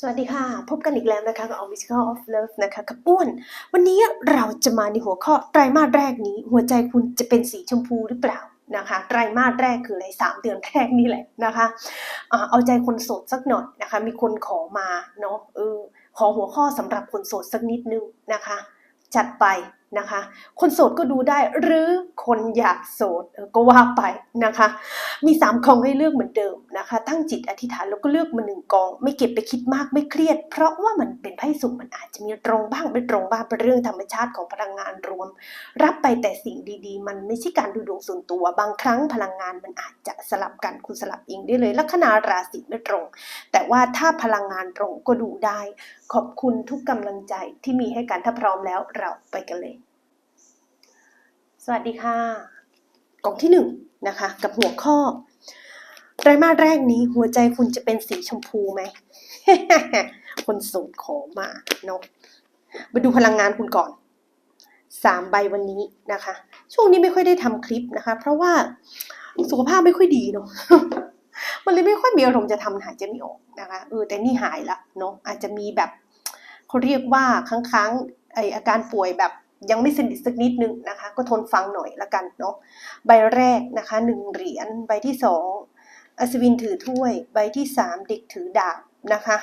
สวัสดีค่ะ พบกันอีกแล้วนะคะกับ Musical of Love นะคะกับอ้วน วันนี้เราจะมาในหัวข้อไตรมาสแรกนี้ หัวใจคุณจะเป็นสีชมพูหรือเปล่านะคะไตรมาสแรกคืออะไรสามเดือนแรกนี่แหละนะคะอ่าเอาใจคนโสดสักหน่อยนะคะ มีคนขอมาเนาะเออขอหัวข้อสำหรับคนโสดสักนิดนึงนะคะ จัดไป นะคะ คนโสดก็ดูได้หรือคนอยากโสดก็ว่าไปนะคะ มีสามกองให้เลือกเหมือนเดิมนะคะ ตั้งจิตอธิษฐานแล้วก็เลือกมาหนึ่งกอง ไม่เก็บไปคิดมากไม่เครียด เพราะว่ามันเป็นไพ่สุ่มมันอาจจะมีตรงบ้างไม่ตรงบ้างเป็นเรื่องธรรมชาติของพลังงานรวม รับไปแต่สิ่งดี ๆ มันไม่ใช่การดูดวงส่วนตัว บางครั้งพลังงานมันอาจจะสลับกันคุณสลับเองได้เลยลัคนาราศีไม่ตรง แต่ว่าถ้าพลังงานตรงก็ดูได้ ขอบคุณทุกกำลังใจที่มีให้กันถ้าพร้อมแล้วเราไปกันเลย สวัสดีค่ะกล่องที่หนึ่งนะคะ กับหัวข้อไตรมาสแรกนี้หัวใจคุณจะเป็นสีชมพูไหม คนโสดขอมาเนาะมาดูพลังงานคุณก่อนสามใบวันนี้นะคะ ช่วงนี้ไม่ค่อยได้ทำคลิปนะคะ เพราะว่าสุขภาพไม่ค่อยดีเนาะมันเลยไม่ค่อยมีอารมณ์จะทำหายใจไม่ออกนะคะเออแต่นี่หายละเนาะอาจจะมีแบบเขาเรียกว่าครั้งๆไออาการป่วยแบบ ยังไม่สนิทสักนิดนึงนะคะ ก็ทนฟังหน่อยละกันเนาะใบแรกนะคะหนึ่งเหรียญใบที่สองอัศวินถือถ้วย ใบที่สามเด็กถือดาบนะคะ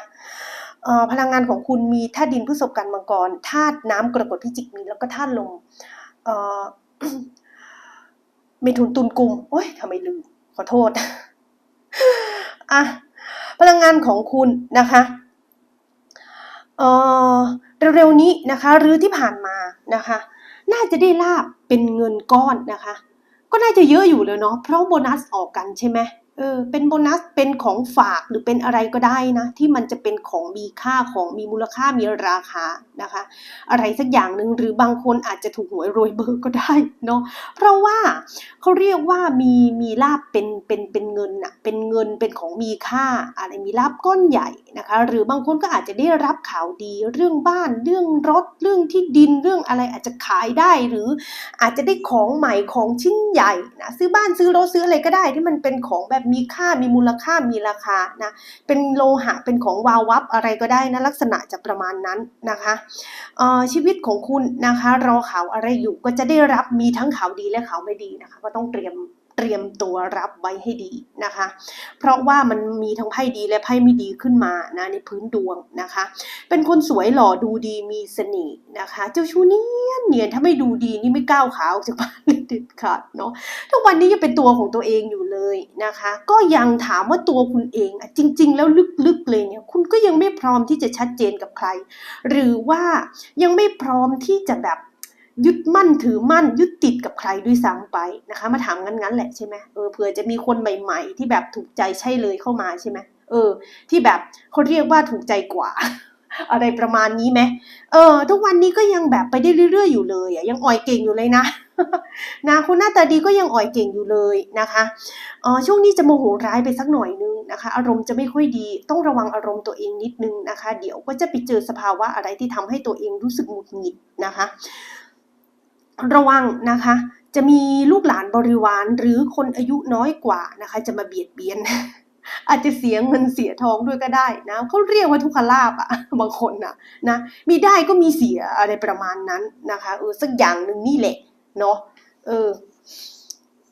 พลังงานของคุณมีธาตุดินพฤษภกันมังกรธาตุน้ำกรกฎพิจิกมีแล้วก็ธาตุลมเอ่อเมถุนตุลกุมโอ้ยทำไมลืมขอโทษอะพลังงานของคุณนะคะ เร็วๆนี้นะคะ หรือที่ผ่านมานะคะ น่าจะได้ลาบเป็นเงินก้อนนะคะ ก็น่าจะเยอะอยู่เลยเนาะเพราะโบนัสออกกันใช่ไหม เออเป็นโบนัสเป็นของฝากหรือเป็นอะไรก็ได้นะ ที่มันจะเป็นของมีค่าของมีมูลค่ามีราคานะคะ อะไรสักอย่างหนึ่งหรือบางคนอาจจะถูกหวยรวยเบอร์ก็ได้เนาะเพราะว่าเขาเรียกว่ามีมีลาบเป็นเป็นเป็นเงินอะเป็นเงินเป็นของมีค่า อะไรมีลาบก้อนใหญ่นะคะ หรือบางคนก็อาจจะได้รับข่าวดีเรื่องบ้านเรื่องรถเรื่องที่ดินเรื่องอะไรอาจจะขายได้ หรืออาจจะได้ของใหม่ของชิ้นใหญ่นะซื้อบ้านซื้อรถซื้ออะไรก็ได้ที่มันเป็นของแบบมีค่ามีมูลค่ามีราคานะเป็นโลหะเป็นของวาววับอะไรก็ได้นะลักษณะจะประมาณนั้นนะคะชีวิตของคุณนะคะรอข่าวอะไรอยู่ก็จะได้รับมีทั้งข่าวดีและข่าวไม่ดีนะคะก็ต้องเตรียม เตรียมตัวรับไว้ให้ดีนะคะ เพราะว่ามันมีทั้งไพ่ดีและไพ่ไม่ดีขึ้นมานะในพื้นดวงนะคะ เป็นคนสวยหล่อดูดีมีเสน่ห์นะคะ เจ้าชู้เนียนเนียนถ้าไม่ดูดีนี่ไม่ก้าวขาออกจากบ้านเลยเด็ดขาดเนาะทุกวันนี้ยังเป็นตัวของตัวเองอยู่เลยนะคะ ก็ยังถามว่าตัวคุณเองจริง ๆ แล้วลึกๆเลยเนี่ยคุณก็ยังไม่พร้อมที่จะชัดเจนกับใคร หรือว่ายังไม่พร้อมที่จะแบบ ยึดมั่นถือมั่นยึดติดกับใครด้วยซ้ำไปนะคะ มาถามงั้นๆแหละใช่ไหมเออเผื่อจะมีคนใหม่ ๆ ที่แบบถูกใจใช่เลยเข้ามาใช่ไหมเออ ที่แบบเขาเรียกว่าถูกใจกว่า อะไรประมาณนี้ไหมเออ ทุกวันนี้ก็ยังแบบไปได้เรื่อยๆอยู่เลยอะยังอ่อยเก่งอยู่เลยนะนะคนหน้าตาดีก็ยังอ่อยเก่งอยู่เลยนะคะเออช่วงนี้จะโมโหร้ายไปสักหน่อยนึงนะคะ อารมณ์จะไม่ค่อยดี ต้องระวังอารมณ์ตัวเองนิดนึงนะคะ เดี๋ยวก็จะไปเจอสภาวะอะไรที่ทำให้ตัวเองรู้สึกหงุดหงิดนะคะ ระวังนะคะ จะมีลูกหลานบริวารหรือคนอายุน้อยกว่านะคะ จะมาเบียดเบียน อาจจะเสียเงินเสียทองด้วยก็ได้นะเขาเรียกว่าทุกขลาบอะบางคนนะนะมีได้ก็มีเสียอะไรประมาณนั้นนะคะเออสักอย่างหนึ่งนี่แหละเนาะเออ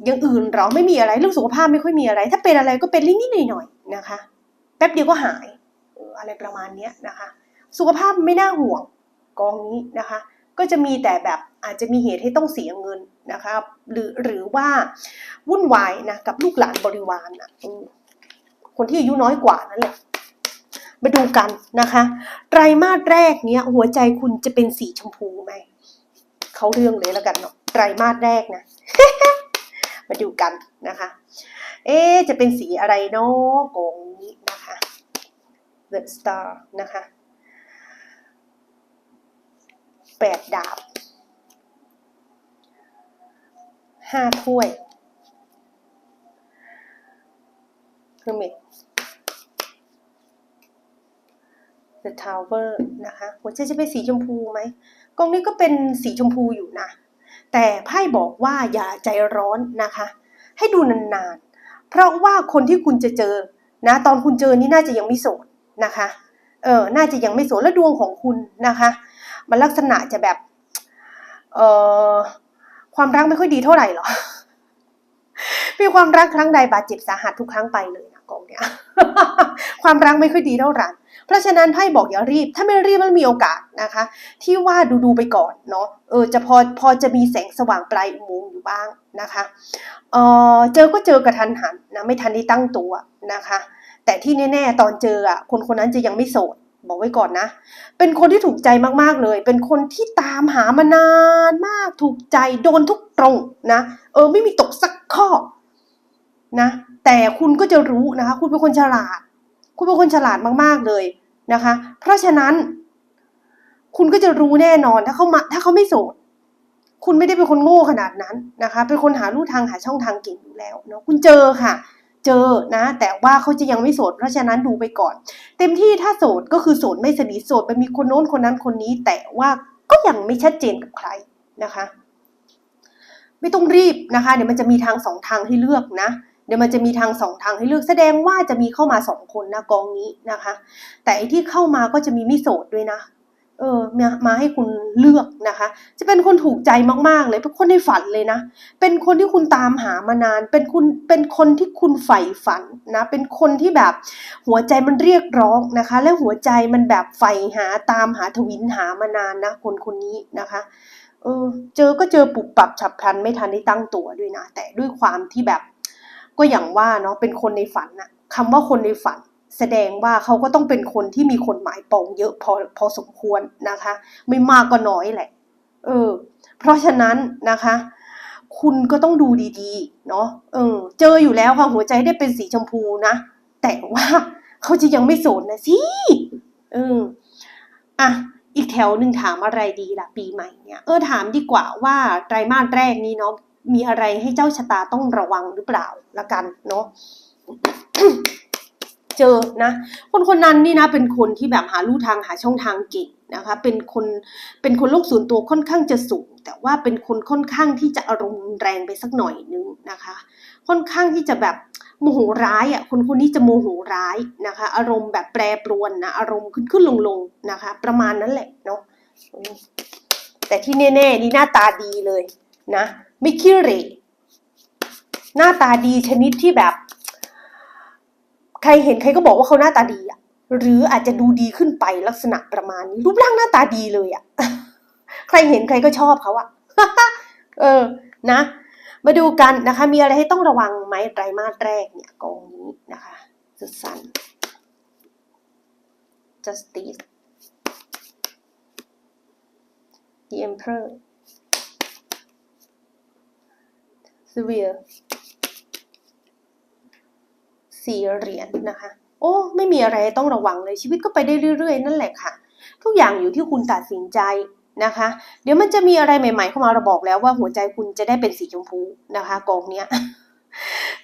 อย่างอื่นเราไม่มีอะไรเรื่องสุขภาพไม่ค่อยมีอะไร ถ้าเป็นอะไรก็เป็นนิดๆหน่อยๆนะคะ แป๊บเดียวก็หายอออะไรประมาณเนี้ยนะคะ สุขภาพไม่น่าห่วงกองนี้นะคะ ก็จะมีแต่แบบอาจจะมีเหตุให้ต้องเสียเงินนะคะหรือหรือว่าวุ่นวายนะกับลูกหลานบริวารนะคนที่อายุน้อยกว่านั่นแหละมาดูกันนะคะไตรมาสแรกเนี้ยหัวใจคุณจะเป็นสีชมพูไหมเขาเรื่องเลยแล้วกันเนาะไตรมาสแรกนะมาดูกันนะคะ เอ๊จะเป็นสีอะไรเนาะกองนี้นะคะ The Star นะคะ แปดดาบห้าถ้วย Hermit The Tower นะคะหัวใจจะเป็นสีชมพูไหมกองนี้ก็เป็นสีชมพูอยู่นะ แต่ไพ่บอกว่าอย่าใจร้อนนะคะ ให้ดูนานๆ เพราะว่าคนที่คุณจะเจอนะ ตอนคุณเจอนี่น่าจะยังไม่โสดนะคะ เออ น่าจะยังไม่โสดและดวงของคุณนะคะ มันลักษณะจะแบบ เออความรักไม่ค่อยดีเท่าไหร่หรอ มีความรักครั้งใดบาดเจ็บสาหัสทุกครั้งไปเลยนะกองเนี้ยความรักไม่ค่อยดีเท่าไหร่ เพราะฉะนั้นไพ่บอกอย่ารีบ ถ้าไม่รีบมันมีโอกาสนะคะ ที่ว่าดูดูๆไปก่อนเนาะ เออ จะพอพอจะมีแสงสว่างปลายอุโมงค์อยู่บ้างนะคะ เออเจอก็เจอกระทันหันนะ ไม่ทันได้ตั้งตัวนะคะ แต่ที่แน่ ๆ ตอนเจออะ คนคนนั้นจะยังไม่โสด บอกไว้ก่อนนะ เป็นคนที่ถูกใจมากๆเลย เป็นคนที่ตามหามานานมาก ถูกใจโดนทุกตรงนะ เออไม่มีตกสักข้อนะ แต่คุณก็จะรู้นะคะ คุณเป็นคนฉลาด คุณเป็นคนฉลาดมากๆเลยนะคะ เพราะฉะนั้น คุณก็จะรู้แน่นอนถ้าเขามาถ้าเขาไม่โสดคุณไม่ได้เป็นคนโง่ขนาดนั้นนะคะ เป็นคนหาลู่ทางหาช่องทางเก่งอยู่แล้วเนาะ คุณเจอค่ะ เจอนะ แต่ว่าเขาจะยังไม่โสด เพราะฉะนั้นดูไปก่อน เต็มที่ถ้าโสดก็คือโสดไม่สนิทโสดไปมีคนโน้นคนนั้นคนนี้ แต่ว่าก็ยังไม่ชัดเจนกับใครนะคะ ไม่ต้องรีบนะคะ เดี๋ยวมันจะมีทางสองทางให้เลือกนะเดี๋ยวมันจะมีทางสองทางให้เลือกแสดงว่าจะมีเข้ามาสองคนนะกองนี้นะคะ แต่ไอที่เข้ามาก็จะมีไม่โสดด้วยนะ เออมามาให้คุณเลือกนะคะ จะเป็นคนถูกใจมากๆเลยเป็นคนในฝันเลยนะ เป็นคนที่คุณตามหามานาน เป็นคุณเป็นคนที่คุณใฝ่ฝันนะ เป็นคนที่แบบหัวใจมันเรียกร้องนะคะ และหัวใจมันแบบใฝ่หาตามหาทวินหามานานนะคนคนนี้นะคะเออเจอก็เจอปุบปรับฉับพลันไม่ทันได้ตั้งตัวด้วยนะ แต่ด้วยความที่แบบก็อย่างว่าเนาะเป็นคนในฝันนะคำว่าคนในฝัน แสดงว่าเขาก็ต้องเป็นคนที่มีคนหมายปองเยอะพอพอสมควรนะคะ ไม่มากก็น้อยแหละ เออ เพราะฉะนั้นนะคะ คุณก็ต้องดูดีๆ เนาะเออ เจออยู่แล้วค่ะหัวใจได้เป็นสีชมพูนะ แต่ว่าเขาจะยังไม่โสดนะสิเอออะอีกแถวหนึ่งถามอะไรดีล่ะปีใหม่เนี่ยเออถามดีกว่าว่าไตรมาสแรกนี้เนาะมีอะไรให้เจ้าชะตาต้องระวังหรือเปล่าละกันเนาะ เจอนะ คนคนนั้นนี่นะเป็นคนที่แบบหาลู่ทางหาช่องทางเก่งนะคะเป็นคนเป็นคนโลกส่วนตัวค่อนข้างจะสูง แต่ว่าเป็นคนค่อนข้างที่จะอารมณ์แรงไปสักหน่อยนึงนะคะ ค่อนข้างที่จะแบบโมโหร้ายอะคนคนนี้จะโมโหร้ายนะคะ อารมณ์แบบแปรปรวนนะอารมณ์ขึ้นขึ้นลงลงๆนะคะ ประมาณนั้นแหละเนาะแต่ที่แน่ๆนี่หน้าตาดีเลยนะไม่ขี้เหร่หน้าตาดีชนิดที่แบบ ใครเห็นใครก็บอกว่าเขาหน้าตาดีอะหรืออาจจะดูดีขึ้นไปลักษณะประมาณนี้รูปร่างหน้าตาดีเลยอะใครเห็นใครก็ชอบเขาอะเออนะ มาดูกันนะคะ มีอะไรให้ต้องระวังไหมไตรมาสแรกเนี่ยกองนี้นะคะสุดสัน justice the emperor severe สี่เหรียญนะคะ โอ้ไม่มีอะไรต้องระวังเลยชีวิตก็ไปได้เรื่อยๆ นั่นแหละค่ะ ทุกอย่างอยู่ที่คุณตัดสินใจนะคะ เดี๋ยวมันจะมีอะไรใหม่ ๆ เข้ามาเราบอกแล้วว่าหัวใจคุณจะได้เป็นสีชมพูนะคะกองเนี้ย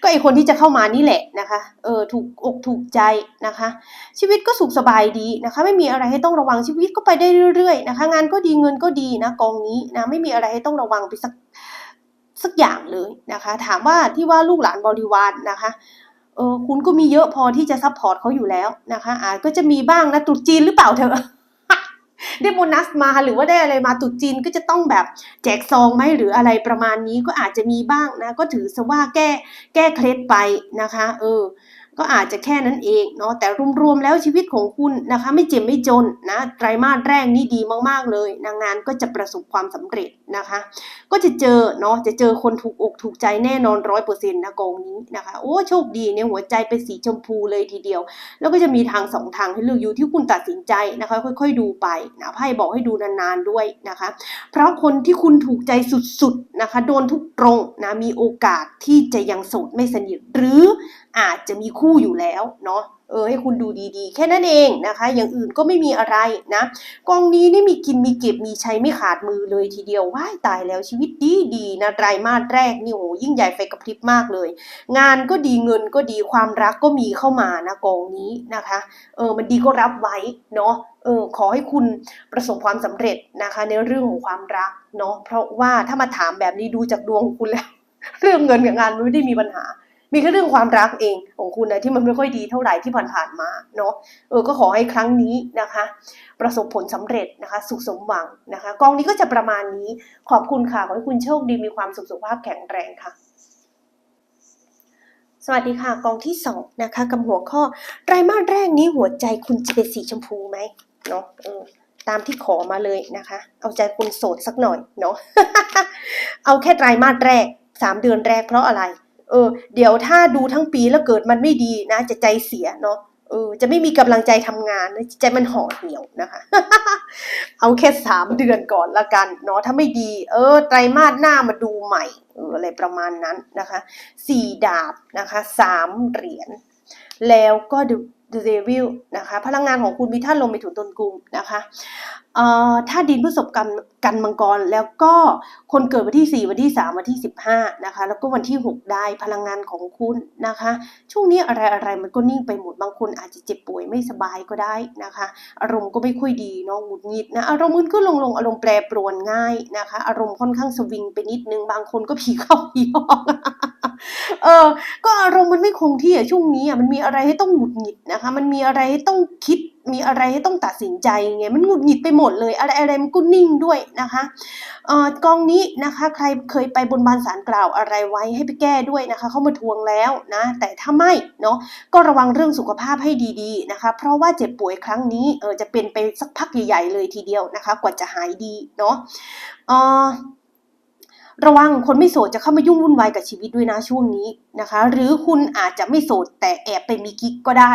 ก็ไอคนที่จะเข้ามานี่แหละนะคะ เออถูกอกถูกใจนะคะ ชีวิตก็สุขสบายดีนะคะ ไม่มีอะไรให้ต้องระวังชีวิตก็ไปได้เรื่อยๆนะคะ งานก็ดีเงินก็ดีนะกองนี้นะไม่มีอะไรให้ต้องระวังไปสักสักอย่างเลยนะคะ ถามว่าที่ว่าลูกหลานบริวารนะคะ เออคุณก็มีเยอะพอที่จะซัพพอร์ตเขาอยู่แล้วนะคะอาจก็จะมีบ้างนะตรุษจีนหรือเปล่าเธอได้โบนัสมาหรือว่าได้อะไรมาตุจีนก็จะต้องแบบแจกซองไหมหรืออะไรประมาณนี้ก็อาจจะมีบ้างนะ ก็ถือซะว่าแก้แก้เคล็ดไปนะคะ เออ ก็อาจจะแค่นั้นเองเนาะแต่รวมๆแล้วชีวิตของคุณนะคะ ไม่เจ็บไม่จนนะไตรมาสแรกนี่ดีมากๆเลยนางงานก็จะประสบความสำเร็จนะคะ ก็จะเจอเนาะจะเจอคนถูกอกถูกใจแน่นอนร้อยเปอร์เซ็นต์นะกองนี้นะคะ โอ้โชคดีเนี่ยหัวใจเป็นสีชมพูเลยทีเดียว แล้วก็จะมีทางสองทางให้เลือกอยู่ที่คุณตัดสินใจนะคะ ค่อย ๆ ดูไปนะไพ่บอกให้ดูนานๆด้วยนะคะ เพราะคนที่คุณถูกใจสุดๆนะคะโดนทุกตรงนะมีโอกาสที่จะยังโสดไม่สนิทหรืออาจจะมีคู่อยู่แล้วเนาะเออให้คุณดูดีๆ แค่นั้นเองนะคะ อย่างอื่นก็ไม่มีอะไรนะกองนี้นี่มีกินมีเก็บมีใช้ไม่ขาดมือเลยทีเดียวว้ายตายแล้วชีวิตดีดีๆนะไตรมาสแรกนี่โอ้ยิ่งใหญ่ไฟกระพริบมากเลย งานก็ดีเงินก็ดีความรักก็มีเข้ามานะกองนี้นะคะเออมันดีก็รับไว้เนาะเออขอให้คุณประสบความสำเร็จนะคะ ในเรื่องของความรักเนาะเพราะว่าถ้ามาถามแบบนี้ดูจากดวงคุณแล้ว เรื่องเงินกับงานไม่ได้มีปัญหา มีแค่เรื่องความรักเองของคุณนะที่มันไม่ค่อยดีเท่าไหร่ที่ผ่านๆมาเนาะเออก็ขอให้ครั้งนี้นะคะ ประสบผลสำเร็จนะคะ สุขสมหวังนะคะ กองนี้ก็จะประมาณนี้ขอบคุณค่ะขอให้คุณโชคดีมีความสุขสุขภาพแข็งแรงค่ะสวัสดีค่ะกองที่สองนะคะกับหัวข้อไตรมาสแรกนี้หัวใจคุณจะเป็นสีชมพูไหมเนาะเออตามที่ขอมาเลยนะคะ เอาใจคุณโสดสักหน่อยเนาะเอาแค่ไตรมาสแรกสามเดือนแรกเพราะอะไร เออ เดี๋ยวถ้าดูทั้งปีแล้วเกิดมันไม่ดีนะ จะใจเสียเนาะเออ จะไม่มีกำลังใจทำงานใจมันห่อเหี่ยวนะคะ เอาแค่สามเดือนก่อนละกันเนาะถ้าไม่ดี เออไตรมาสหน้ามาดูใหม่เอออะไรประมาณนั้นนะคะสี่ดาบนะคะสามเหรียญแล้วก็ดูเดวิลนะคะ พลังงานของคุณมีท่านลงไปถึงต้นกลุ่มนะคะ ถ้าดินพฤษภกันกันมังกร แล้วก็คนเกิดวันที่ 4 วันที่ 3 วันที่ 15 นะคะ แล้วก็วันที่ 6 ได้พลังงานของคุณนะคะ ช่วงนี้อะไรอะไรมันก็นิ่งไปหมดบางคนอาจจะเจ็บป่วยไม่สบายก็ได้นะคะ อารมณ์ก็ไม่ค่อยดีเนาะหงุดหงิดนะอารมณ์มันก็ลงลงอารมณ์แปรปรวนง่ายนะคะ อารมณ์ค่อนข้างสวิงไปนิดนึงบางคนก็ผีเข้าผีออกเออก็อารมณ์มันไม่คงที่อะช่วงนี้อะมันมีอะไรให้ต้องหงุดหงิดนะคะ มันมีอะไรให้ต้องคิด มีอะไรให้ต้องตัดสินใจไงมันหงุดหงิดไปหมดเลย อะไรอะไรมันก็นิ่งด้วยนะคะเอ่อกองนี้นะคะใครเคยไปบนบานสารกล่าวอะไรไว้ให้ไปแก้ด้วยนะคะเขามาทวงแล้วนะแต่ถ้าไม่เนาะก็ระวังเรื่องสุขภาพให้ดีๆนะคะ เพราะว่าเจ็บป่วยครั้งนี้เออจะเป็นไปสักพักใหญ่ ๆ เลยทีเดียวนะคะ กว่าจะหายดีเนาะเอ่อระวังคนไม่โสดจะเข้ามายุ่งวุ่นวายกับชีวิตด้วยนะช่วงนี้นะคะ หรือคุณอาจจะไม่โสดแต่แอบไปมีกิ๊กก็ได้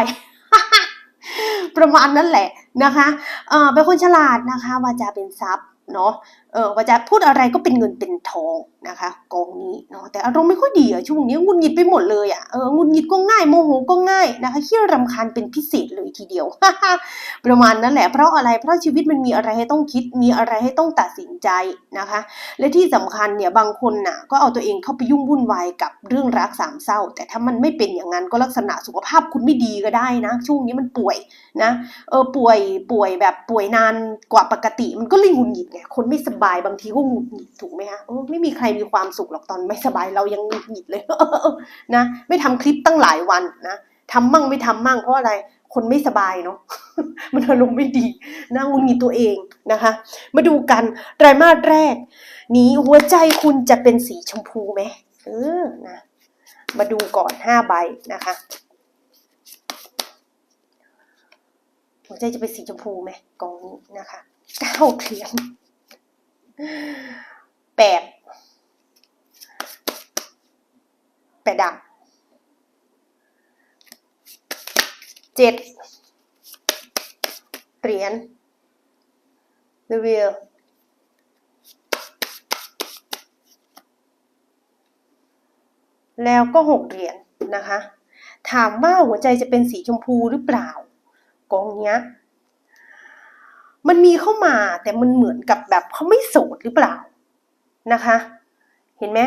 ประมาณนั้นแหละนะคะเอ่อเป็นคนฉลาดนะคะวาจาเป็นทรัพย์เนาะเออว่าจาพูดอะไรก็เป็นเงินเป็นทองนะคะ กองนี้เนาะแต่อารมณ์ไม่ค่อยดีอะช่วงนี้หงุดหงิดไปหมดเลยอะเออหงุดหงิดก็ง่ายโมโหก็ง่ายนะคะขี้รำคาญเป็นพิเศษเลยทีเดียว ประมาณนั้นแหละเพราะอะไรเพราะชีวิตมันมีอะไรให้ต้องคิดมีอะไรให้ต้องตัดสินใจนะคะ และที่สำคัญเนี่ยบางคนน่ะก็เอาตัวเองเข้าไปยุ่งวุ่นวายกับเรื่องรักสามเศร้า แต่ถ้ามันไม่เป็นอย่างนั้นก็ลักษณะสุขภาพคุณไม่ดีก็ได้นะ ช่วงนี้มันป่วยนะเออป่วยป่วยแบบป่วยนานกว่าปกติ มันก็เลยหงุดหงิดไงคนไม่สบายบางทีก็หงุดหงิดถูกไหมฮะเออไม่มีใครมีความสุขหรอกตอนไม่สบายเรายังหงุดหงิดเลยนะไม่ทำคลิปตั้งหลายวันนะทำมั่งไม่ทำมั่งเพราะอะไรคนไม่สบายเนาะมันอารมณ์ไม่ดีนะหงุดหงิดตัวเองนะคะ มาดูกันไตรมาสแรก นี้หัวใจคุณจะเป็นสีชมพูไหมเออนะมาดูก่อนห้าใบนะคะ หัวใจจะเป็นสีชมพูไหมกองนี้นะคะเก้าเหรียญ แปดแปดดับเจ็ดเหรียญรีวิวแล้วก็หกเหรียญนะคะ ถามว่าหัวใจจะเป็นสีชมพูหรือเปล่า กองเนี้ย มันมีเข้ามาแต่มันเหมือนกับแบบเขาไม่โสดหรือเปล่านะคะ เห็นไหม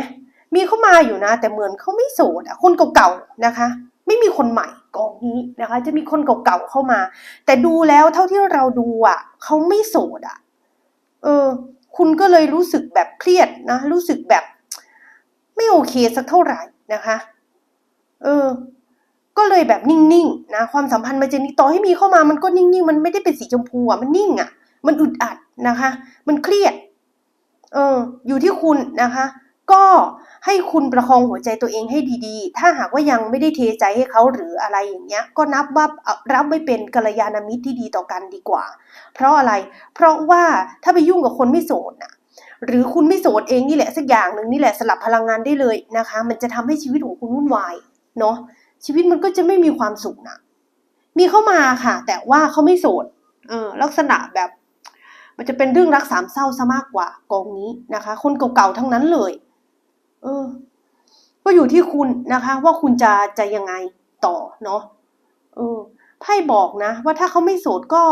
มีเข้ามาอยู่นะ แต่เหมือนเขาไม่โสดอะคนเก่าๆนะคะ ไม่มีคนใหม่กองนี้นะคะ จะมีคนเก่าๆเข้ามา แต่ดูแล้วเท่าที่เราดูอะเขาไม่โสดอะเออ คุณก็เลยรู้สึกแบบเครียดนะรู้สึกแบบ ไม่โอเคสักเท่าไหร่นะคะ เออ ก็เลยแบบนิ่งๆนะความสัมพันธ์มันจะนี่ต่อให้มีเข้ามามันก็นิ่งๆ มันไม่ได้เป็นสีชมพูอะมันนิ่งอะ มันอึดอัดนะคะ มันเครียด เออ อยู่ที่คุณนะคะ ก็ให้คุณประคองหัวใจตัวเองให้ดีๆ ถ้าหากว่ายังไม่ได้เทใจให้เขาหรืออะไรอย่างเงี้ย ก็นับว่ารับไว้เป็นกัลยาณมิตรที่ดีต่อกันดีกว่า เพราะอะไร เพราะว่าถ้าไปยุ่งกับคนไม่โสดน่ะหรือคุณไม่โสดเองนี่แหละสักอย่างหนึ่งนี่แหละสลับพลังงานได้เลยนะคะ มันจะทำให้ชีวิตของคุณวุ่นวายเนาะ ชีวิตมันก็จะไม่มีความสุขนะมีเข้ามาค่ะ แต่ว่าเขาไม่โสดเออลักษณะแบบ มันจะเป็นเรื่องรักสามเศร้าซะมากกว่ากองนี้นะคะ คนเก่าๆทั้งนั้นเลย เออ ก็อยู่ที่คุณนะคะ ว่าคุณจะจะยังไงต่อเนาะเออไพ่บอกนะ ว่าถ้าเขาไม่โสดก็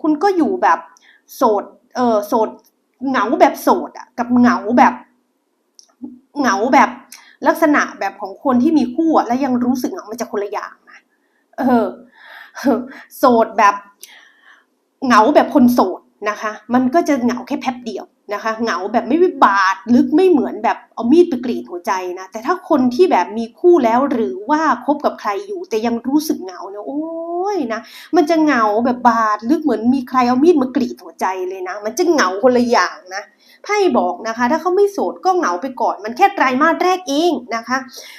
คุณก็อยู่แบบโสด เออโสดเหงาแบบโสดอะกับเหงาแบบ เหงาแบบ ลักษณะแบบของคนที่มีคู่แล้วยังรู้สึกเหงามันจะคนละอย่างนะเออ โสดแบบเหงาแบบคนโสดนะคะ มันก็จะเหงาแค่แป๊บเดียวนะคะ เหงาแบบไม่บาดลึกไม่เหมือนแบบเอามีดไปกรีดหัวใจนะ แต่ถ้าคนที่แบบมีคู่แล้วหรือว่าคบกับใครอยู่ แต่ยังรู้สึกเหงาเนี่ยโอ้ยนะ มันจะเหงาแบบบาดลึกเหมือนมีใครเอามีดมากรีดหัวใจเลยนะ มันจะเหงาคนละอย่างนะ ไพ่บอกนะคะ ถ้าเขาไม่โสดก็เหงาไปก่อน มันแค่ไตรมาสแรกเองนะคะ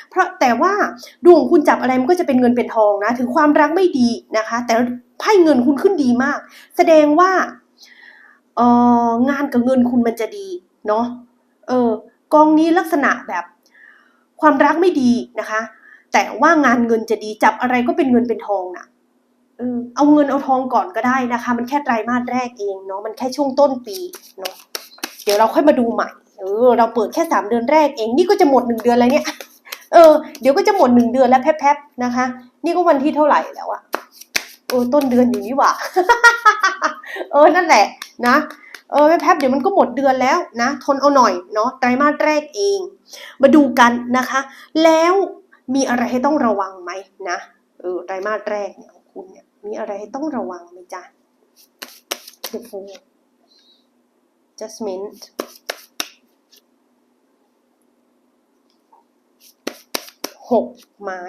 เพราะแต่ว่าดวงคุณจับอะไรมันก็จะเป็นเงินเป็นทองนะ ถึงความรักไม่ดีนะคะ แต่ไพ่เงินคุณขึ้นดีมาก แสดงว่าเอองานกับเงินคุณมันจะดีเนาะเออกองนี้ลักษณะแบบความรักไม่ดีนะคะ แต่ว่างานเงินจะดีจับอะไรก็เป็นเงินเป็นทองนะเออเอาเงินเอาทองก่อนก็ได้นะคะ มันแค่ไตรมาสแรกเองเนาะมันแค่ช่วงต้นปีเนาะ เดี๋ยวเราค่อยมาดูใหม่เออเราเปิดแค่สามเดือนแรกเองนี่ก็จะหมดหนึ่งเดือนแล้วเนี่ยเออเดี๋ยวก็จะหมดหนึ่งเดือนแล้วแพบๆนะคะ นี่ก็วันที่เท่าไหร่แล้วอะเออต้นเดือนอยู่นี่หว่าเออนั่นแหละนะเออแป๊บๆเดี๋ยวมันก็หมดเดือนแล้วนะ ทนเอาหน่อยเนาะไตรมาสแรกเอง มาดูกันนะคะ แล้วมีอะไรให้ต้องระวังไหมนะเออไตรมาสแรกเนี่ยของคุณเนี่ยมีอะไรให้ต้องระวังไหมจ๊ะ The Fool Judgment หกไม้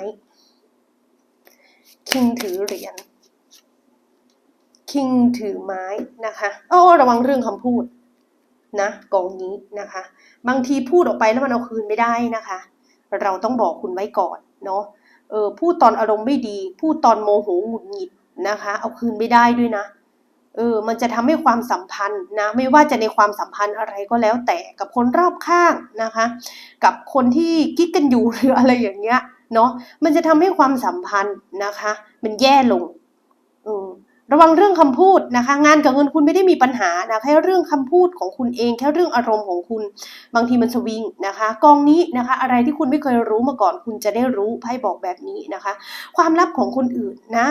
คิงถือเหรียญ คิงถือไม้นะคะอ้อระวังเรื่องคำพูดนะกองนี้นะคะ บางทีพูดออกไปแล้วมันเอาคืนไม่ได้นะคะ เราต้องบอกคุณไว้ก่อนเนาะเออพูดตอนอารมณ์ไม่ดี พูดตอนโมโหหงุดหงิดนะคะ เอาคืนไม่ได้ด้วยนะ เออมันจะทำให้ความสัมพันธ์นะไม่ว่าจะในความสัมพันธ์อะไรก็แล้วแต่กับคนรอบข้างนะคะ กับคนที่กิ๊กกันอยู่หรืออะไรอย่างเงี้ยเนาะมันจะทำให้ความสัมพันธ์นะคะ มันแย่ลงอืมระวังเรื่องคำพูดนะคะ งานกับเงินคุณไม่ได้มีปัญหานะแค่เรื่องคำพูดของคุณเองแค่เรื่องอารมณ์ของคุณ บางทีมันสวิงนะคะ กองนี้นะคะ อะไรที่คุณไม่เคยรู้มาก่อน คุณจะได้รู้ไพ่บอกแบบนี้นะคะ ความลับของคนอื่นนะ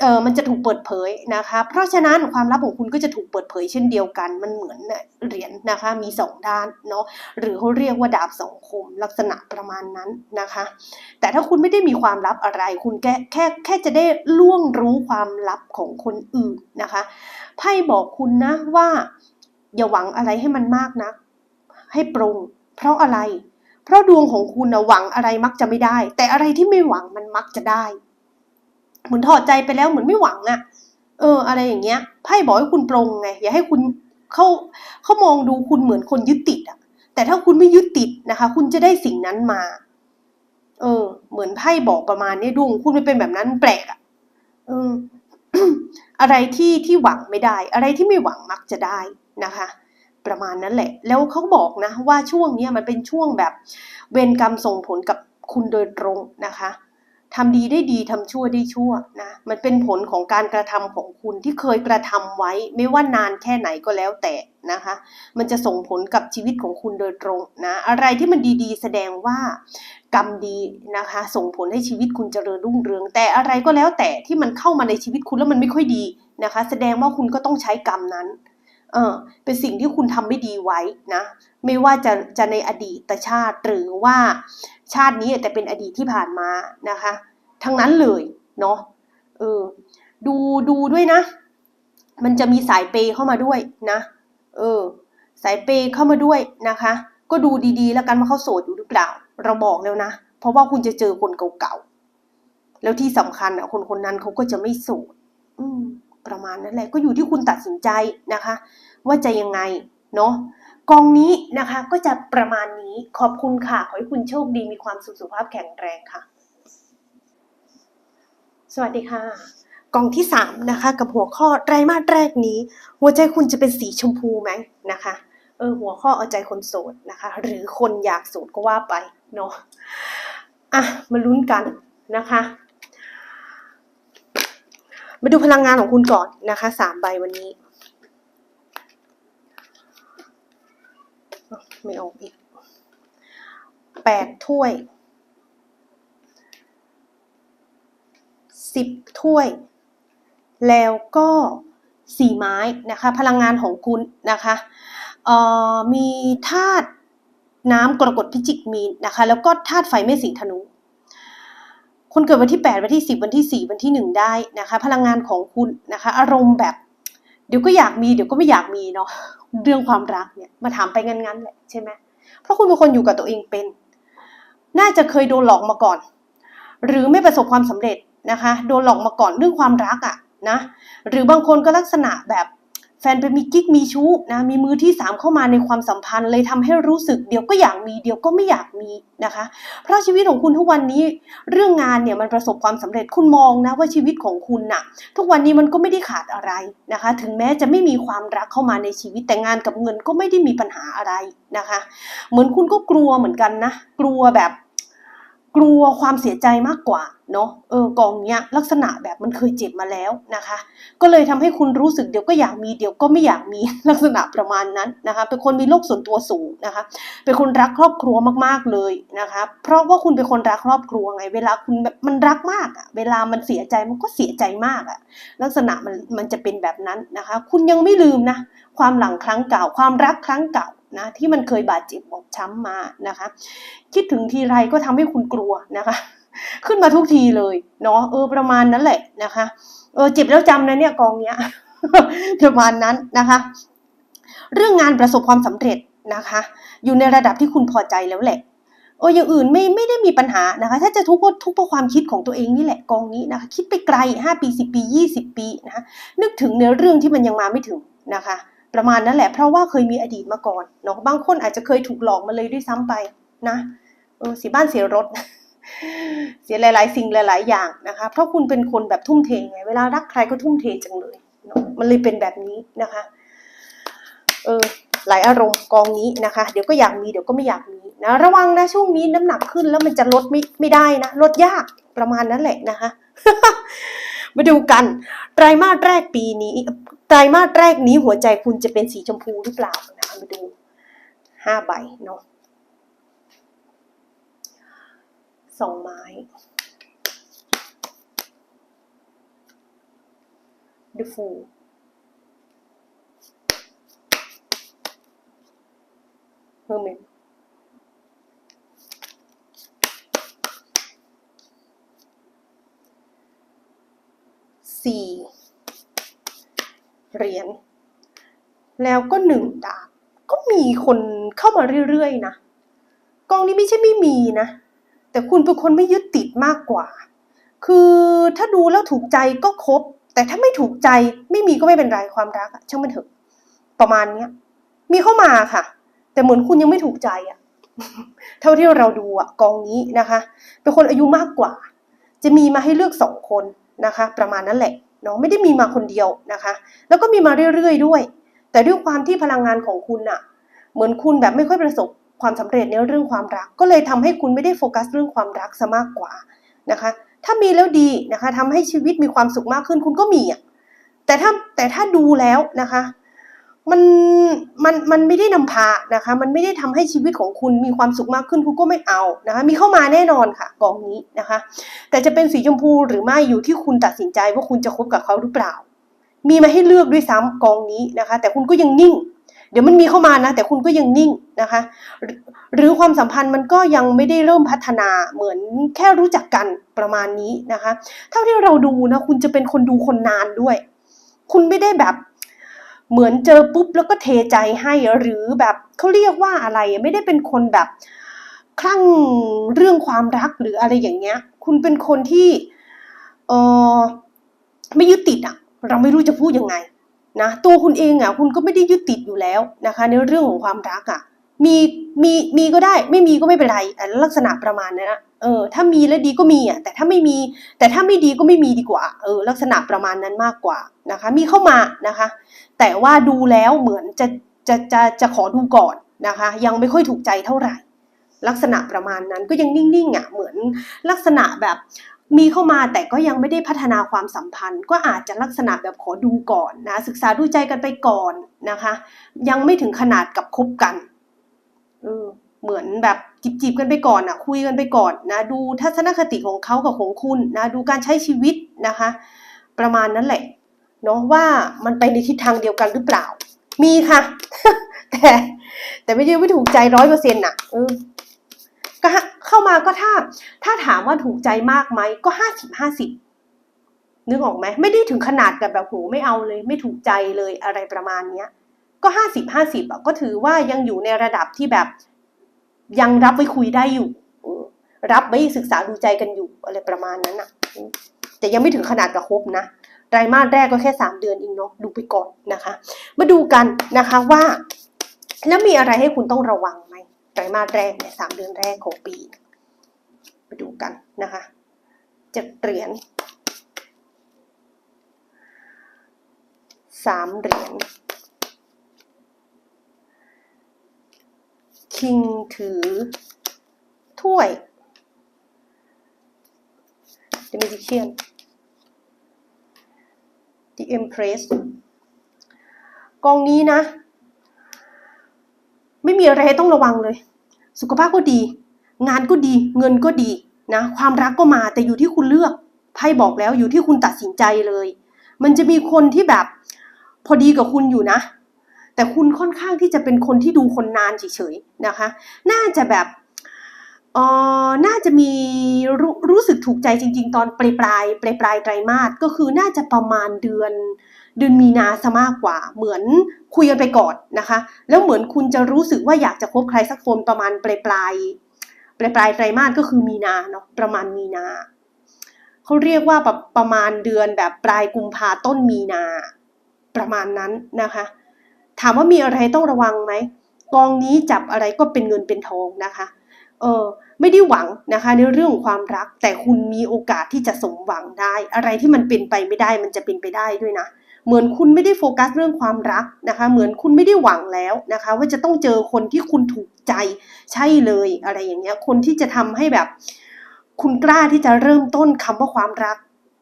เออมันจะถูกเปิดเผยนะคะ เพราะฉะนั้นความลับของคุณก็จะถูกเปิดเผยเช่นเดียวกัน มันเหมือนเหรียญนะคะ มีสองด้านเนาะ หรือเขาเรียกว่าดาบสองคมลักษณะประมาณนั้นนะคะ แต่ถ้าคุณไม่ได้มีความลับอะไร คุณแค่แค่แค่จะได้ล่วงรู้ความลับของคนอื่นนะคะ ไพ่บอกคุณนะว่า อย่าหวังอะไรให้มันมากนะ ให้ปรงเพราะอะไร เพราะดวงของคุณนะหวังอะไรมักจะไม่ได้ แต่อะไรที่ไม่หวังมันมักจะได้ เหมือนถอดใจไปแล้วเหมือนไม่หวังอะ่ะเออ อะไรอย่างเงี้ยไพ่บอกให้คุณปรงไงอย่าให้คุณเขาเขามองดูคุณเหมือนคนยึดติดอะ่ะแต่ถ้าคุณไม่ยึดติดนะคะ คุณจะได้สิ่งนั้นมา เออ เหมือนไพ่บอกประมาณนี้ดวงคุณไม่เป็นแบบนั้นแปลกอะ่ะเอออะไรที่ที่หวังไม่ได้ อะไรที่ไม่หวังมักจะได้นะคะ ประมาณนั้นแหละ แล้วเขาบอกนะว่าช่วงเนี้ยมันเป็นช่วงแบบเวรกรรมส่งผลกับคุณโดยตรงนะคะ ทำดีได้ดีทำชั่วได้ชั่วนะมันเป็นผลของการกระทำของคุณที่เคยกระทำไว้ ไม่ว่านานแค่ไหนก็แล้วแต่นะคะ มันจะส่งผลกับชีวิตของคุณโดยตรงนะอะไรที่มันดีๆ แสดงว่ากรรมดีนะคะ ส่งผลให้ชีวิตคุณเจริญรุ่งเรือง แต่อะไรก็แล้วแต่ที่มันเข้ามาในชีวิตคุณแล้วมันไม่ค่อยดีนะคะ แสดงว่าคุณก็ต้องใช้กรรมนั้นเออเป็นสิ่งที่คุณทำไม่ดีไว้นะ ไม่ว่าจะจะในอดีตชาติหรือว่า ชาตินี้แต่เป็นอดีตที่ผ่านมานะคะ ทั้งนั้นเลยเนาะเออดูดูด้วยนะ มันจะมีสายเปย์เข้ามาด้วยนะ เออ สายเปย์เข้ามาด้วยนะคะ ก็ดูดีๆ แล้วกันว่าเขาโสดอยู่หรือเปล่า เราบอกแล้วนะ เพราะว่าคุณจะเจอคนเก่าๆ แล้วที่สำคัญอะ คนคนนั้นเขาก็จะไม่โสดอืมประมาณนั้นแหละ ก็อยู่ที่คุณตัดสินใจนะคะ ว่าจะยังไงเนาะ กองนี้นะคะก็จะประมาณนี้ขอบคุณค่ะ ขอให้คุณโชคดีมีความสุขสุขภาพแข็งแรงค่ะ สวัสดีค่ะกองที่สามนะคะกับหัวข้อไตรมาสแรกนี้ หัวใจคุณจะเป็นสีชมพูไหมนะคะเออหัวข้อเอาใจคนโสดนะคะ หรือคนอยากโสดก็ว่าไปเนาะอะมาลุ้นกันนะคะ มาดูพลังงานของคุณก่อนนะคะสามใบวันนี้ ไม่ออกอีกแปดถ้วยสิบถ้วย แล้วก็สี่ไม้นะคะ พลังงานของคุณนะคะมีธาตุน้ำกรกฎพิจิกมีนนะคะ แล้วก็ธาตุไฟไม่สิงธนูคนเกิดวันที่ 8 วันที่ 10 วันที่ 4 วันที่ 1 ได้นะคะ พลังงานของคุณนะคะ อารมณ์แบบ เดี๋ยวก็อยากมี เดี๋ยวก็ไม่อยากมีเนาะ เรื่องความรักเนี่ยมาถามไปงั้นๆแหละใช่ไหมเพราะคุณเป็นคนอยู่กับตัวเองเป็น น่าจะเคยโดนหลอกมาก่อน หรือไม่ประสบความสำเร็จนะคะ โดนหลอกมาก่อนเรื่องความรักอะ่ะนะ หรือบางคนก็ลักษณะแบบ แฟนเป็นมีกิ๊กมีชู้นะมีมือที่สามเข้ามาในความสัมพันธ์เลยทำให้รู้สึกเดี๋ยวก็อยากมีเดี๋ยวก็ไม่อยากมีนะคะ เพราะชีวิตของคุณทุกวันนี้เรื่องงานเนี่ยมันประสบความสำเร็จคุณมองนะว่าชีวิตของคุณน่ะ ทุกวันนี้มันก็ไม่ได้ขาดอะไรนะคะ ถึงแม้จะไม่มีความรักเข้ามาในชีวิตแต่งานกับเงินก็ไม่ได้มีปัญหาอะไรนะคะ เหมือนคุณก็กลัวเหมือนกันนะ กลัวแบบ กลัวความเสียใจมากกว่า เนาะเออกองเนี้ยลักษณะแบบมันเคยเจ็บมาแล้วนะคะ ก็เลยทำให้คุณรู้สึกเดี๋ยวก็อยากมีเดี๋ยวก็ไม่อยากมีลักษณะประมาณนั้นนะคะ เป็นคนมีโลกส่วนตัวสูงนะคะ เป็นคนรักครอบครัวมากๆเลยนะคะ เพราะว่าคุณเป็นคนรักครอบครัวไง เวลาคุณแบบมันรักมากอะเวลามันเสียใจมันก็เสียใจมากอะลักษณะมันมันจะเป็นแบบนั้นนะคะ คุณยังไม่ลืมนะความหลังครั้งเก่า ความรักครั้งเก่านะที่มันเคยบาดเจ็บบอบช้ำมานะคะ คิดถึงทีไรก็ทำให้คุณกลัวนะคะ ขึ้นมาทุกทีเลยเนาะเออประมาณนั้นแหละนะคะ เออเจ็บแล้วจำนะเนี่ยกองเนี้ยประมาณนั้นนะคะ เรื่องงานประสบความสำเร็จนะคะ อยู่ในระดับที่คุณพอใจแล้วแหละเอออย่างอื่นไม่ไม่ได้มีปัญหานะคะ ถ้าจะทุกข์ก็ทุกข์เพราะความคิดของตัวเองนี่แหละกองนี้นะคะ คิดไปไกลห้าปีสิบปียี่สิบปีนะคะนึกถึงในเรื่องที่มันยังมาไม่ถึงนะคะ ประมาณนั้นแหละ เพราะว่าเคยมีอดีตมาก่อนเนาะบางคนอาจจะเคยถูกหลอกมาเลยด้วยซ้ำไปนะเออเสียบ้านเสียรถ เสียหลาย ๆ สิ่งหลาย ๆ อย่างนะคะ เพราะคุณเป็นคนแบบทุ่มเทไง เวลารักใครก็ทุ่มเทจังเลย มันเลยเป็นแบบนี้นะคะ เออ หลายอารมณ์กองนี้นะคะ เดี๋ยวก็อยากมี เดี๋ยวก็ไม่อยากมีนะ ระวังนะช่วงนี้น้ำหนักขึ้นแล้วมันจะลดไม่ไม่ได้นะ ลดยากประมาณนั้นแหละนะคะ มาดูกัน ไตรมาสแรกปีนี้ ไตรมาสแรกนี้หัวใจคุณจะเป็นสีชมพูหรือเปล่านะคะมาดูห้าใบเนาะ สองไม้ The Fool เฮอร์เมนสี่เหรียญแล้วก็หนึ่งดาบก็มีคนเข้ามาเรื่อยๆนะกองนี้ไม่ใช่ไม่มีนะ แต่คุณเป็นคนไม่ยึดติดมากกว่า คือถ้าดูแล้วถูกใจก็คบ แต่ถ้าไม่ถูกใจไม่มีก็ไม่เป็นไรความรักอะช่างมันเถอะ ประมาณเนี้ยมีเข้ามาค่ะ แต่เหมือนคุณยังไม่ถูกใจอะเท่าที่เราดูอะกองนี้นะคะ เป็นคนอายุมากกว่า จะมีมาให้เลือกสองคนนะคะ ประมาณนั้นแหละเนาะไม่ได้มีมาคนเดียวนะคะ แล้วก็มีมาเรื่อยๆด้วย แต่ด้วยความที่พลังงานของคุณอะเหมือนคุณแบบไม่ค่อยประสบ ความสำเร็จในเรื่องความรัก ก็เลยทำให้คุณไม่ได้โฟกัสเรื่องความรักซะมากกว่านะคะ ถ้ามีแล้วดีนะคะทำให้ชีวิตมีความสุขมากขึ้นคุณก็มีอะแต่ถ้าแต่ถ้าดูแล้วนะคะมันมันมันไม่ได้นำพานะคะ มันไม่ได้ทำให้ชีวิตของคุณมีความสุขมากขึ้นคุณก็ไม่เอานะคะ มีเข้ามาแน่นอนค่ะกองนี้นะคะ แต่จะเป็นสีชมพูหรือไม่อยู่ที่คุณตัดสินใจว่าคุณจะคบกับเขาหรือเปล่า มีมาให้เลือกด้วยซ้ำกองนี้นะคะ แต่คุณก็ยังนิ่ง เดี๋ยวมันมีเข้ามานะ แต่คุณก็ยังนิ่งนะคะ หรือความสัมพันธ์มันก็ยังไม่ได้เริ่มพัฒนาเหมือนแค่รู้จักกันประมาณนี้นะคะ เท่าที่เราดูนะ คุณจะเป็นคนดูคนนานด้วย คุณไม่ได้แบบเหมือนเจอปุ๊บแล้วก็เทใจให้หรือแบบเขาเรียกว่าอะไรไม่ได้เป็นคนแบบคลั่งเรื่องความรักหรืออะไรอย่างเงี้ย คุณเป็นคนที่เออไม่ยึดติดอะเราไม่รู้จะพูดยังไง นะตัวคุณเองอะคุณก็ไม่ได้ยึดติดอยู่แล้วนะคะ ในเรื่องของความรักอะมีมีมีก็ได้ไม่มีก็ไม่เป็นไรอะลักษณะประมาณนั้นนะเออถ้ามีแล้วดีก็มีอะแต่ถ้าไม่มี แต่ถ้าไม่ดีก็ไม่มีดีกว่าเออลักษณะประมาณนั้นมากกว่านะคะ มีเข้ามานะคะ แต่ว่าดูแล้วเหมือนจะจะจะจะขอดูก่อนนะคะ ยังไม่ค่อยถูกใจเท่าไหร่ ลักษณะประมาณนั้นก็ยังนิ่งๆอะเหมือนลักษณะแบบ มีเข้ามาแต่ก็ยังไม่ได้พัฒนาความสัมพันธ์ ก็อาจจะลักษณะแบบขอดูก่อนนะศึกษาดูใจกันไปก่อนนะคะ ยังไม่ถึงขนาดกับคบกันเออเหมือนแบบจีบๆกันไปก่อนอะคุยกันไปก่อนนะดูทัศนคติของเขากับของคุณนะดูการใช้ชีวิตนะคะ ประมาณนั้นแหละเนาะว่ามันไปในทิศทางเดียวกันหรือเปล่า มีค่ะ แต่แต่ไม่ใช่ไม่ถูกใจร้อยเปอร์เซ็นต์อะเออ ก็เข้ามาก็ถ้าถ้าถามว่าถูกใจมากไหมก็ห้าสิบห้าสิบนึกออกไหมไม่ได้ถึงขนาดกับแบบโหไม่เอาเลย ไม่ถูกใจเลยอะไรประมาณเนี้ย ก็ห้าสิบห้าสิบอะก็ถือว่ายังอยู่ในระดับที่แบบ ยังรับไว้คุยได้อยู่ รับไว้ศึกษาดูใจกันอยู่อะไรประมาณนั้นอะ แต่ยังไม่ถึงขนาดประคบนะไตรมาสแรกก็แค่สามเดือนเองเนาะดูไปก่อนนะคะ มาดูกันนะคะว่า แล้วมีอะไรให้คุณต้องระวัง ไตรมาสแรกเนี่ยสามเดือนแรกของปีมาดูกันนะคะเจ็ดเหรียญสามเหรียญคิงถือถ้วย The Magician The Empress กองนี้นะ ไม่มีอะไรให้ต้องระวังเลย สุขภาพก็ดี งานก็ดีเงินก็ดีนะความรักก็มาแต่อยู่ที่คุณเลือกไพ่บอกแล้วอยู่ที่คุณตัดสินใจเลย มันจะมีคนที่แบบพอดีกับคุณอยู่นะ แต่คุณค่อนข้างที่จะเป็นคนที่ดูคนนานเฉยๆนะคะ น่าจะแบบเออน่าจะมีรรู้สึกถูกใจจริง ๆ ตอนปลายปลายปลายปลายไตรมาสก็คือน่าจะประมาณเดือน เดือนมีนาซะมากกว่า เหมือนคุยกันไปก่อนนะคะ แล้วเหมือนคุณจะรู้สึกว่าอยากจะคบใครสักคนประมาณปลายปลายปลายปลายไตรมาสก็คือมีนาเนาะประมาณมีนาเขาเรียกว่าประประมาณเดือนแบบปลายกุมภาต้นมีนาประมาณนั้นนะคะ ถามว่ามีอะไรต้องระวังไหมกองนี้จับอะไรก็เป็นเงินเป็นทองนะคะเออไม่ได้หวังนะคะในเรื่องของความรักแต่คุณมีโอกาสที่จะสมหวังได้ อะไรที่มันเป็นไปไม่ได้มันจะเป็นไปได้ด้วยนะ เหมือนคุณไม่ได้โฟกัสเรื่องความรักนะคะ เหมือนคุณไม่ได้หวังแล้วนะคะ ว่าจะต้องเจอคนที่คุณถูกใจใช่เลยอะไรอย่างเงี้ย คนที่จะทำให้แบบ คุณกล้าที่จะเริ่มต้นคำว่าความรัก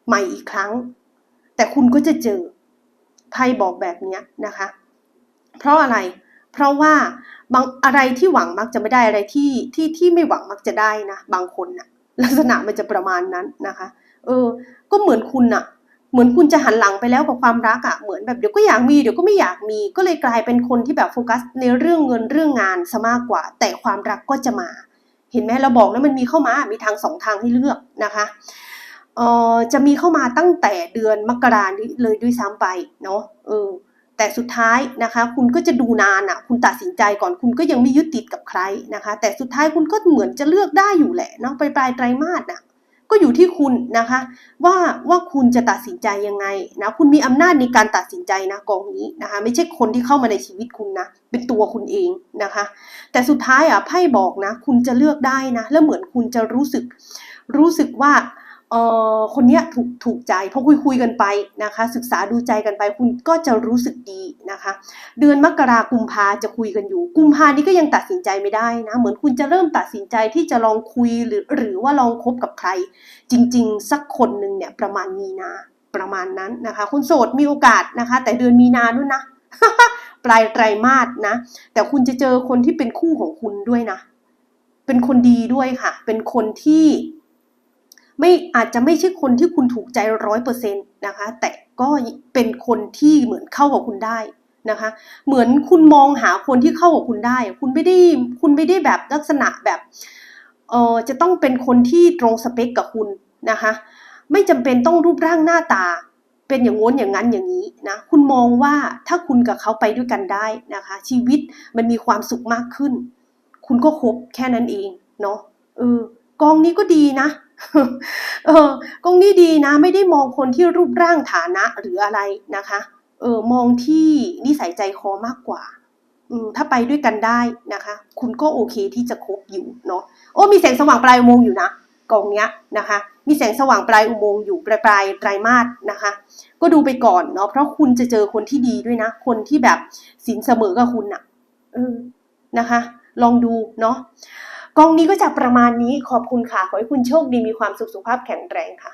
ใหม่อีกครั้ง แต่คุณก็จะเจอไพ่บอกแบบเนี้ยนะคะ เพราะอะไร เพราะว่าบางอะไรที่หวังมักจะไม่ได้อะไรที่ที่ที่ไม่หวังมักจะได้นะบางคนนะลักษณะมันจะประมาณนั้นนะคะ เออ ก็เหมือนคุณน่ะ เหมือนคุณจะหันหลังไปแล้วกับความรักอะ่ะเหมือนแบบเดี๋ยวก็อยากมีเดี๋ยวก็ไม่อยากมี ก็เลยกลายเป็นคนที่แบบโฟกัสในเรื่องเงินเรื่องงานซะมากกว่า แต่ความรักก็จะมา เห็นไหมเราบอกแล้วมันมีเข้ามา มีทางสองทางให้เลือกนะคะเอ่อจะมีเข้ามาตั้งแต่เดือนมกราเลยด้วยซ้ำไปเนาะเออแต่สุดท้ายนะคะ คุณก็จะดูนานอะ คุณตัดสินใจก่อนคุณก็ยังไม่ยึดติดกับใครนะคะ แต่สุดท้ายคุณก็เหมือนจะเลือกได้อยู่แหละเนาะปลายปลายไตรมาสน่ะ ก็อยู่ที่คุณนะคะ ว่าว่าคุณจะตัดสินใจยังไงนะคุณมีอำนาจในการตัดสินใจนะกองนี้นะคะ ไม่ใช่คนที่เข้ามาในชีวิตคุณนะ เป็นตัวคุณเองนะคะ แต่สุดท้ายอะไพ่บอกนะ คุณจะเลือกได้นะ แล้วเหมือนคุณจะรู้สึกรู้สึกว่า เออคนเนี้ยถูกถูกใจพอคุยคุยกันไปนะคะ ศึกษาดูใจกันไปคุณก็จะรู้สึกดีนะคะ เดือนมกรากุมภาจะคุยกันอยู่ กุมภานี้ก็ยังตัดสินใจไม่ได้นะ เหมือนคุณจะเริ่มตัดสินใจที่จะลองคุยหรือหรือว่าลองคบกับใคร จริง ๆ สักคนหนึ่งเนี่ยประมาณมีนาประมาณนั้นนะคะ คุณโสดมีโอกาสนะคะ แต่เดือนมีนาด้วยนะปลายไตรมาสนะ แต่คุณจะเจอคนที่เป็นคู่ของคุณด้วยนะ เป็นคนดีด้วยค่ะ เป็นคนที่ ไม่อาจจะไม่ใช่คนที่คุณถูกใจร้อยเปอร์เซ็นต์นะคะ แต่ก็เป็นคนที่เหมือนเข้ากับคุณได้นะคะ เหมือนคุณมองหาคนที่เข้ากับคุณได้ คุณไม่ได้คุณไม่ได้แบบลักษณะแบบเออจะต้องเป็นคนที่ตรงสเปคกับคุณนะคะ ไม่จำเป็นต้องรูปร่างหน้าตา เป็นอย่างง้นอย่างนั้นอย่างนี้นะ คุณมองว่าถ้าคุณกับเขาไปด้วยกันได้นะคะ ชีวิตมันมีความสุขมากขึ้น คุณก็คบแค่นั้นเองเนาะเออกองนี้ก็ดีนะ เออกองนี้ดีนะ ไม่ได้มองคนที่รูปร่างฐานะหรืออะไรนะคะ เออมองที่นิสัยใจคอมากกว่าอืมถ้าไปด้วยกันได้นะคะ คุณก็โอเคที่จะคบอยู่เนาะโอ้มีแสงสว่างปลายอุโมงค์อยู่นะกองเนี้ยนะคะ มีแสงสว่างปลายอุโมงค์อยู่ปลายปลายไตรมาสนะคะ ก็ดูไปก่อนเนาะเพราะคุณจะเจอคนที่ดีด้วยนะ คนที่แบบสินเสมอกับคุณน่ะเออนะคะ ลองดูเนาะ กองนี้ก็จะประมาณนี้ขอบคุณค่ะ ขอให้คุณโชคดีมีความสุขสุขภาพแข็งแรงค่ะ